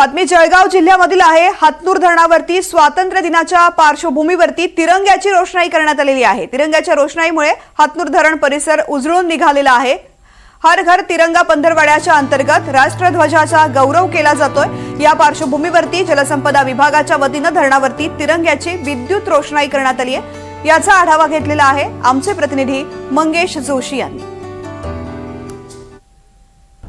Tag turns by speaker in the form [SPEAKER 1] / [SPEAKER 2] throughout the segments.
[SPEAKER 1] बातमी जळगाव जिल्ह्यामधील आहे. हातनूर धरणावरती स्वातंत्र्य दिनाच्या पार्श्वभूमीवरती तिरंग्याची रोषणाई करण्यात आलेली आहे. तिरंग्याच्या रोषणाईमुळे हातनूर धरण परिसर उजळून निघालेला आहे. हर घर तिरंगा पंधरवाड्याच्या अंतर्गत राष्ट्रध्वजाचा गौरव केला जातोय. या पार्श्वभूमीवरती जलसंपदा विभागाच्या वतीनं धरणावरती तिरंग्याची विद्युत रोषणाई करण्यात आली आहे. याचा आढावा घेतलेला आहे आमचे प्रतिनिधी मंगेश जोशी यांनी.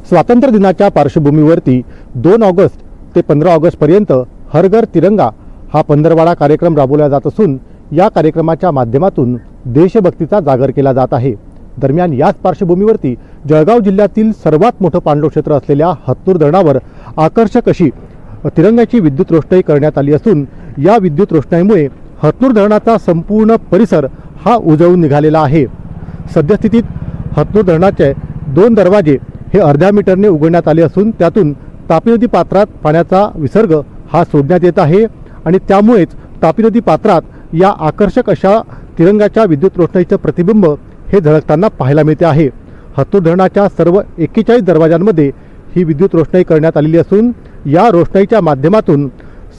[SPEAKER 2] स्वातंत्र्य दिनाच्या पार्श्वभूमीवरती दोन ऑगस्ट ते पंधरा ऑगस्टपर्यंत हर घर तिरंगा हा पंधरवाडा कार्यक्रम राबवला जात असून या कार्यक्रमाच्या माध्यमातून देशभक्तीचा जागर केला जात आहे. दरम्यान याच पार्श्वभूमीवरती जळगाव जिल्ह्यातील सर्वात मोठं पांडव क्षेत्र असलेल्या हत्तूर धरणावर आकर्षक अशी तिरंगाची विद्युत रोषणाई करण्यात आली असून या विद्युत रोषणाईमुळे हतनूर धरणाचा संपूर्ण परिसर हा उजळून निघालेला आहे. सद्यस्थितीत हतनूर धरणाचे दोन दरवाजे हे अर्ध्या मीटरने उघडण्यात आले असून त्यातून तापी नदी पात्रात पाण्याचा विसर्ग हा सोडण्यात येत आहे आणि त्यामुळेच तापी नदी पात्रात या आकर्षक अशा तिरंगाच्या विद्युत रोषणाईचं प्रतिबिंब हे झळकताना पाहायला मिळते आहे. हत्तूर धरणाच्या सर्व एक्केचाळीस दरवाजांमध्ये ही विद्युत रोषणाई करण्यात आलेली असून या रोषणाईच्या माध्यमातून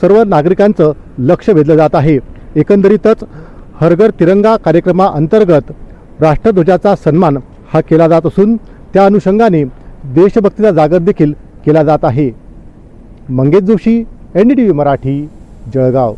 [SPEAKER 2] सर्व नागरिकांचं लक्ष वेधलं जात आहे. एकंदरीतच हरघर तिरंगा कार्यक्रमाअंतर्गत राष्ट्रध्वजाचा सन्मान हा केला जात असून त्या अनुषंगाने देशभक्तीचा जागर देखील केला जात आहे. Mangesh Joshi N D T V Marathi Jalgaon.